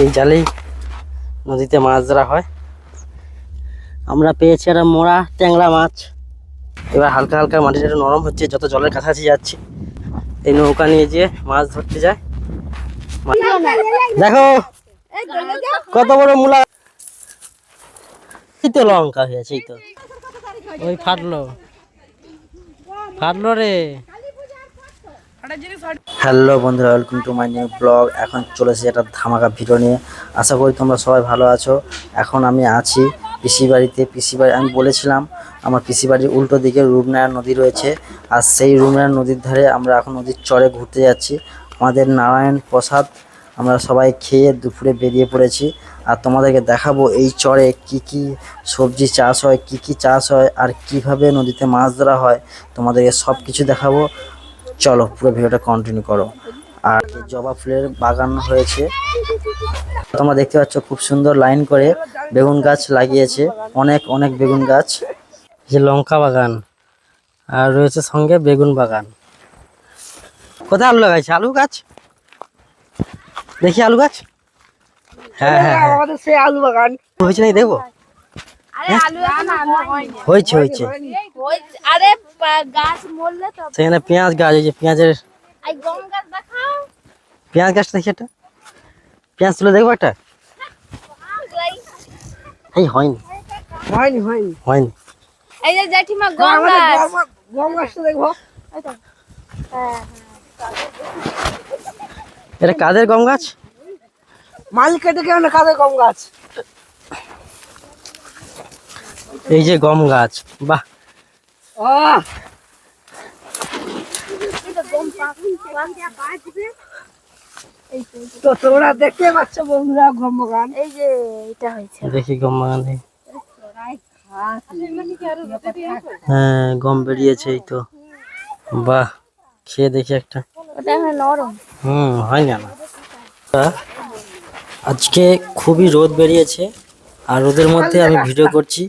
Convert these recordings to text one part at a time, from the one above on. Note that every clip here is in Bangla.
এই জালেই নদীতে মাছ ধরা হয়। আমরা পেয়েছি একটা মোড়া ট্যাংরা মাছ। এবার হালকা হালকা মাটিটা নরম হচ্ছে, যত জলের কাছাকাছি যাচ্ছে, এই নৌকা নিয়ে যেয়ে মাছ ধরতে যায়। দেখো, কত বড় মূলা। এই তো লঙ্কা হয়েছে এই তো। ওই ফাটলো। ফাটলো রে। হ্যালো বন্ধুরা welcome to my new blog এখন চলেছে একটা ধামাকা ভিডিও নিয়ে। আশা করি তোমরা সবাই ভালো আছো। এখন আমি আছি পিসি বাড়িতে। পিসি বাড়ি আমি বলেছিলাম, আমার পিসি বাড়ির উল্টো দিকে রূপনারায়ণ নদী রয়েছে। আর সেই রূপনারায়ণ নদীর ধারে আমরা এখন নদীর চরে ঘুরতে যাচ্ছি। আমাদের নারায়ণ প্রসাদ, আমরা সবাই খেয়ে দুপুরে বেরিয়ে পড়েছি। আর তোমাদেরকে দেখাবো এই চরে কি কি সবজি চাষ হয়, কি কি চাষ হয়, আর কীভাবে নদীতে মাছ ধরা হয়। তোমাদেরকে সব কিছু দেখাবো। চলো পুরো ভিডিওটা কন্টিনিউ করো। আর জবা ফুলের বাগান হয়েছে। তোমরা দেখতে পাচ্ছ খুব সুন্দর লাইন করে বেগুন গাছ লাগিয়েছে। অনেক অনেক বেগুন গাছ। যে লঙ্কা বাগান। আর রয়েছে সঙ্গে বেগুন বাগান। কোথায় আলু লাগাইছে? আলু গাছ? দেখি আলু গাছ? হ্যাঁ হ্যাঁ হ্যাঁ। আমাদের সেই আলু বাগান। হয়েছে নাকি? দেখব আরে আলু এখন আলু হয়নি হয়েছে হয়েছে। গাছ সেখানে পেঁয়াজ গাছ যে পেঁয়াজের গাছ পেঁয়াজ গাছটা দেখি একটা। পেঁয়াজ তুলে দেখব একটা? এই হয়নি। হয়নি হয়নি। হয়নি। এই যে জেঠিমা গম গাছ। গম- গম গাছটা দেখব। হ্যাঁ, এটা কাদের গম গাছ? মাল কেটে কেন কাদের গম গাছ? এই যে গম গাছ বাহ। আহ, তো তোমরা দেখতে পাচ্ছ বন্ধুরা গম বাগান এই যে এটা হয়েছে। দেখি গম বাগানে হ্যাঁ গম বেরিয়েছে এই তো। বাহ খেয়ে দেখি একটা। ওটা নরম। হুম হয় না। না আহ, আজকে খুবই রোদ বেরিয়েছে আর রোদের মধ্যে আমি ভিডিও করছি।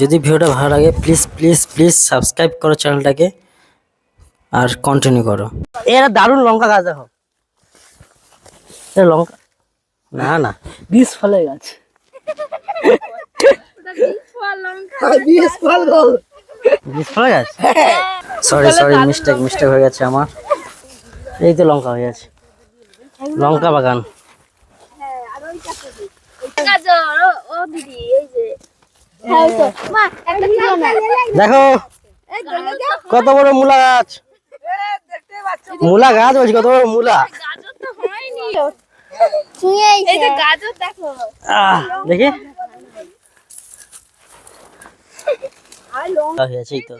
যদি ভিডিওটা ভালো লাগে প্লিজ প্লিজ প্লিজ সাবস্ক্রাইব করো চ্যানেলটাকে আর কন্টিনিউ করো। এরা দারুণ লঙ্কা গাছ দেখো। লঙ্কা না না বিষ ফলের ফল গো বীজ ফলে গাছ? সরি সরি মিস্টেক মিস্টেক হয়ে গেছে আমার। এই তো লঙ্কা হয়ে গেছে। লঙ্কা বাগান। দেখো। এই গলে দাও কত বড় মূলা গাছ। মূলা গাছ বলছি কত বড় মূলা। গাজর তো হয়নি। ছুঁয়ে এই যে গাজর দেখো। আহ, দেখি। লঙ্কা। তো।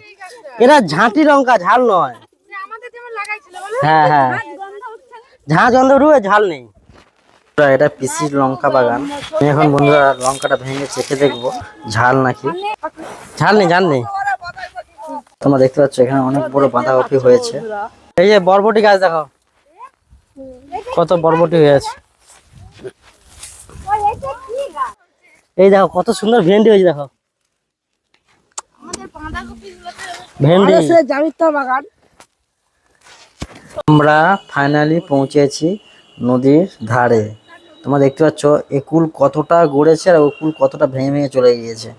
এরা ঝাঁটি লঙ্কা ঝাল নয়। আমাদের যেমন লাগাইছিল বলো। হ্যাঁ হ্যাঁ। ঝাঁ চন্দ্র রুয়ে ঝাল নেই। এটা পিসির লঙ্কা বাগান। আমি এখন বন্ধুরা লঙ্কাটা ভেঙে চেখে দেখব। ঝাল নাকি? ঝাল নেই ঝাল নেই। তোমরা দেখতে পাচ্ছ, এখানে অনেক বড় বাঁধাকপি হয়েছে। এই যে বরবটি গাছ দেখো। কত বরবটি হয়েছে এই দেখো, কত সুন্দর ভেন্ডি হয়েছে, দেখো। ভেন্ডি। আমরা ফাইনালি পৌঁছেছি নদীর ধারে। তোমরা দেখতে পাচ্ছ একুল কতটা গড়েছে আর ওকুল কতটা ভেঙে ভেঙে চলে গিয়েছে।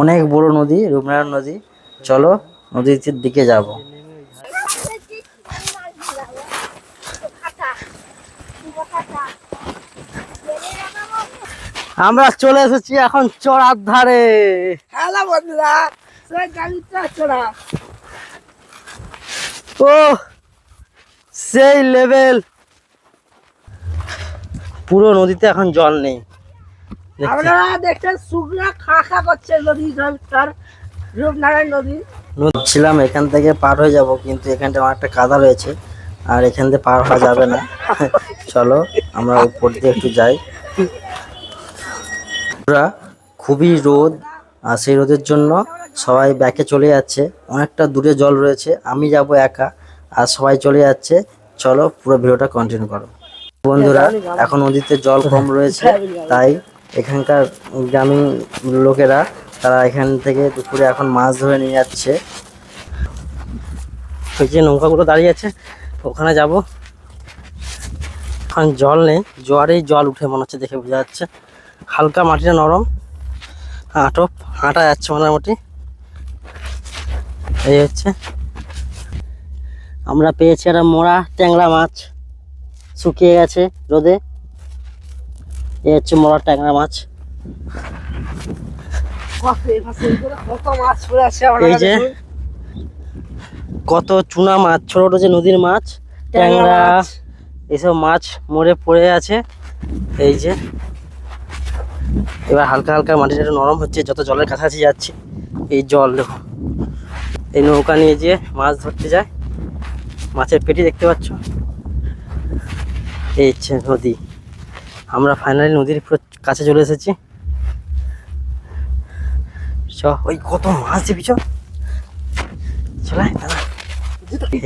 অনেক বড় নদী রূপনারায়ণ নদী। চলো নদীর দিকে যাব। আমরা চলে এসেছি এখন চড়ার ধারে। হ্যালো বন্ধুরা চড়া। ও সেই লেভেল পুরো নদীতে এখন জল নেই। আপনারা দেখছেন শুকনা খা খা করছে নদী তার রূপনারায়ণ নদী। নদী ছিলাম এখান থেকে পার হয়ে যাব কিন্তু এখানটা অনেকটা কাদা রয়েছে আর এখান থেকে পার হওয়া যাবে না। চলো আমরা উপর দিয়ে একটু যাই। খুবই রোদ আর সেই রোদের জন্য সবাই ব্যাকে চলে যাচ্ছে। অনেকটা দূরে জল রয়েছে আমি যাব একা আর সবাই চলে যাচ্ছে। চলো পুরো ভিডিওটা কন্টিনিউ করো। বন্ধুরা এখন নদীতে জল কম রয়েছে তাই এখানকার গ্রামীণ লোকেরা তারা এখান থেকে দুপুরে এখন মাছ ধরে নিয়ে যাচ্ছে। ওই যে নৌকাগুলো দাঁড়িয়ে আছে ওখানে যাব। এখন জল নেই জোয়ারেই জল উঠে মনে হচ্ছে দেখে বোঝা যাচ্ছে। হালকা মাটিটা নরম হাঁটো হাঁটা যাচ্ছে মোটামুটি। এই হচ্ছে। আমরা পেয়েছি একটা মোড়া ট্যাংরা মাছ। শুকিয়ে গেছে রোদে। এ হচ্ছে মোড়া ট্যাংরা মাছ। এই যে কত চুনা মাছ ছোট ছোট যে নদীর মাছ ট্যাংরা মাছ। এইসব মাছ মরে পড়ে আছে। এই যে এবার হালকা হালকা মাটিটা নরম হচ্ছে যত জলের কাছাকাছি যাচ্ছে এই জল দেখো। এই নৌকা নিয়ে যেয়ে মাছ ধরতে যায় মাছের পেটি দেখতে পাচ্ছ? এই হচ্ছে নদী। আমরা ফাইনালি নদীর পুরো কাছে চলে এসেছি। চ ওই কত মাছ পিছন চলে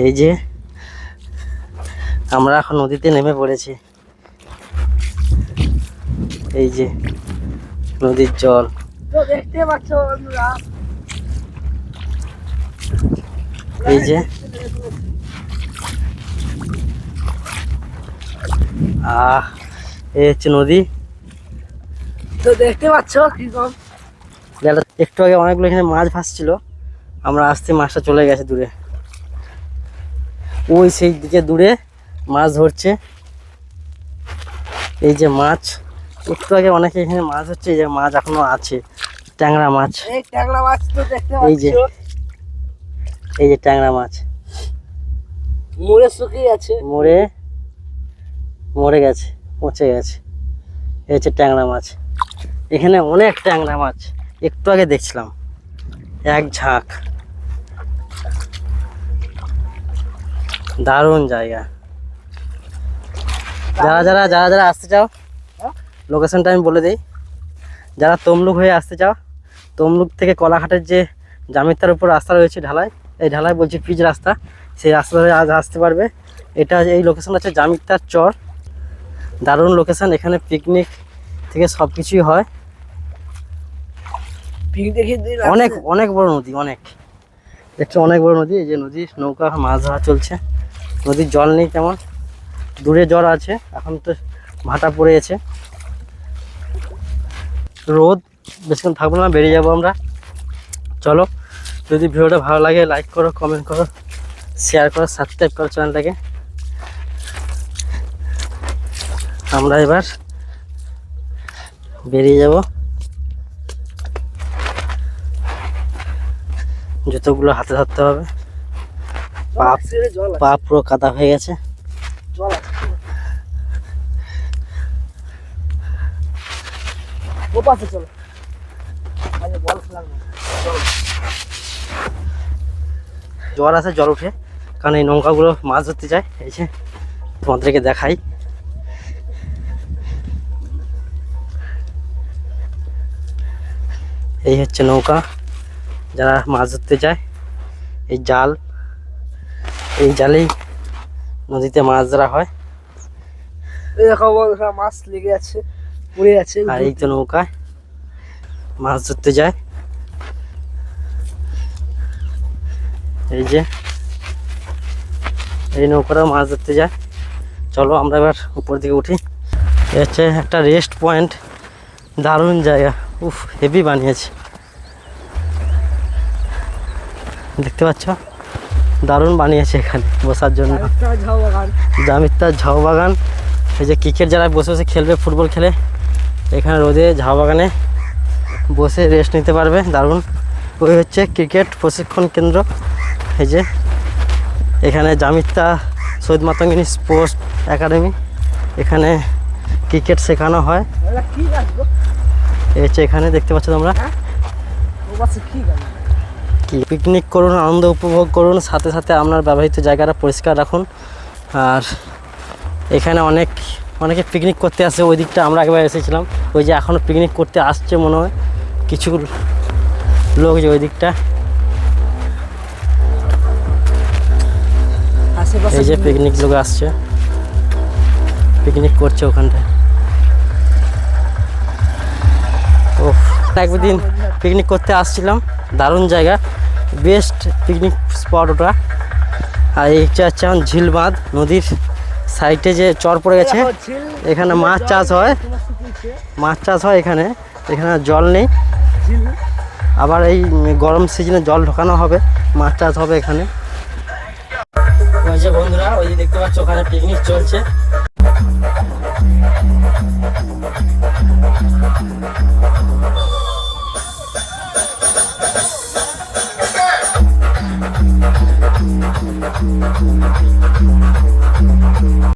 এই যে আমরা এখন নদীতে নেমে পড়েছি। এই যে নদীর জল। দেখতে পাচ্ছ এই যে আহ এই হচ্ছে নদী। তো দেখতে পাচ্ছ কীরকম একটু আগে অনেকগুলো এখানে মাছ ভাসছিল। আমরা আসতে মাছটা চলে গেছে দূরে। ওই সেই দিকে দূরে মাছ ধরছে। এই যে মাছ একটু আগে অনেকে এখানে মাছ হচ্ছে এই যে মাছ এখনও আছে ট্যাংরা মাছ। ট্যাংরা মাছ তো দেখতে এই যে। এই যে ট্যাংরা মাছ। মরে শুকিয়ে আছে। মরে মরে গেছে, পচে গেছে। এই হচ্ছে ট্যাংরা মাছ। এখানে অনেক ট্যাংরা মাছ। একটু আগে দেখছিলাম। এক ঝাঁক। দারুণ জায়গা। যারা যারা যারা যারা আসতে চাও লোকেশনটা আমি বলে দিই। যারা তমলুক হয়ে আসতে চাও, তমলুক থেকে কলাঘাটের যে জামিতার উপর রাস্তা রয়েছে ঢালাই, এই ঢালাই বলছি পিচ রাস্তা, সেই রাস্তা ধরে আজ আসতে পারবে। এটা এই লোকেশন হচ্ছে জামিতার চর। দারুণ লোকেশন এখানে পিকনিক থেকে সব কিছুই হয় অনেক অনেক বড় নদী অনেক। দেখছ অনেক বড় নদী এই যে নদী নৌকা মাছ ধরা চলছে। নদীর জল নেই তেমন। দূরে জল আছে এখন তো ভাটা পড়ে গেছে রোদ বেশিক্ষণ থাকব না বেরিয়ে যাব আমরা। চলো যদি ভিডিওটা ভালো লাগে লাইক করো কমেন্ট করো শেয়ার করো সাবস্ক্রাইব করো চ্যানেলটাকে আমরা এবার বেরিয়ে যাব। জুতোগুলো হাতে ধরতে হবে। পা পুরো কাদা হয়ে গেছে। ও পাশে চলো। জল আছে জল উঠে। কারণ এই নৌকাগুলো মাছ ধরতে যায়। এই যে তোমাদেরকে দেখাই। এই হচ্ছে নৌকা যারা মাছ ধরতে যায় এই জাল এই জালেই নদীতে মাছ ধরা হয়। মাছ লেগে আছে পড়ে আছে আর এই তো নৌকায় মাছ ধরতে যায়। এই যে এই নৌকাটাও মাছ ধরতে যায়। চলো আমরা এবার উপর দিকে উঠি। এ হচ্ছে একটা রেস্ট পয়েন্ট দারুণ জায়গা। উফ হেভি বানিয়েছে। দেখতে পাচ্ছ? দারুণ বানিয়েছে এখানে বসার জন্য। একটা ঝাউ বাগান। জামিতার ঝাউ বাগান। এই যে ক্রিকেট যারা বসে বসে খেলবে ফুটবল খেলে এখানে রোদে ঝাউ বাগানে বসে রেস্ট নিতে পারবে দারুণ। ওই হচ্ছে ক্রিকেট প্রশিক্ষণ কেন্দ্র। এই যে এখানে জামিতা সৈয়দ মাতঙ্গিনী স্পোর্টস একাডেমি এখানে ক্রিকেট শেখানো হয়। এই হচ্ছে এখানে দেখতে পাচ্ছ তোমরা? ও কি পিকনিক করুন আনন্দ উপভোগ করুন সাথে সাথে আপনার ব্যবহৃত জায়গাটা পরিষ্কার রাখুন। আর এখানে অনেক অনেকে পিকনিক করতে আসে ওই দিকটা আমরা একবার এসেছিলাম। ওই যে এখনও পিকনিক করতে আসছে মনে হয়। কিছু লোক যে ওই দিকটা। এই যে পিকনিক লোক আসছে। পিকনিক করছে ওখানটায়। একদিন পিকনিক করতে আসছিলাম। দারুণ জায়গা। বেস্ট পিকনিক স্পট ওটা। আর এইটা হচ্ছে আমার ঝিল বাঁধ নদীর সাইডে যে চর পড়ে গেছে। এখানে মাছ চাষ হয়। মাছ চাষ হয় এখানে। এখানে জল নেই। আবার এই গরম সিজনে জল ঢোকানো হবে। মাছ চাষ হবে এখানে। যে বন্ধুরা ওই দেখতে পাচ্ছ ওখানে পিকনিক চলছে।